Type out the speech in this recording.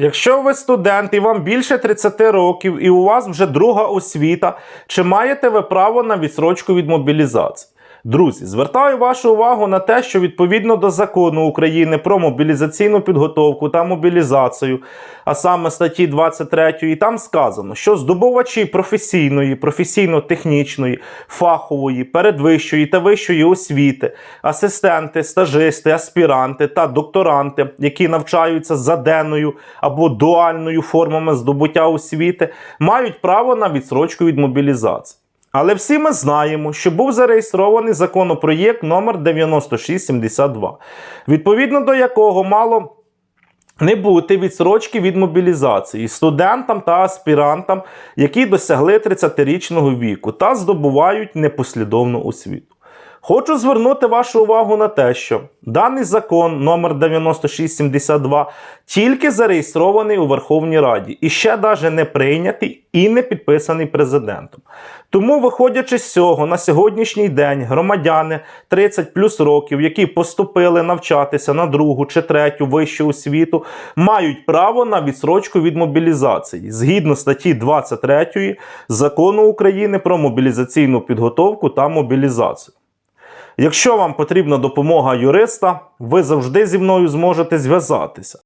Якщо ви студент і вам більше 30 років і у вас вже друга освіта, чи маєте ви право на відсрочку від мобілізації? Друзі, звертаю вашу увагу на те, що відповідно до закону України про мобілізаційну підготовку та мобілізацію, а саме статті 23, там сказано, що здобувачі професійної, професійно-технічної, фахової, передвищої та вищої освіти, асистенти, стажисти, аспіранти та докторанти, які навчаються за денною або дуальною формами здобуття освіти, мають право на відсрочку від мобілізації. Але всі ми знаємо, що був зареєстрований законопроєкт номер 9672, відповідно до якого мало не бути відсрочки від мобілізації студентам та аспірантам, які досягли 30-річного віку та здобувають непослідовну освіту. Хочу звернути вашу увагу на те, що даний закон номер 9672 тільки зареєстрований у Верховній Раді і ще навіть не прийнятий і не підписаний президентом. Тому, виходячи з цього, на сьогоднішній день громадяни 30 плюс років, які поступили навчатися на другу чи третю вищу освіту, мають право на відсрочку від мобілізації згідно статті 23 закону України про мобілізаційну підготовку та мобілізацію. Якщо вам потрібна допомога юриста, ви завжди зі мною зможете зв'язатися.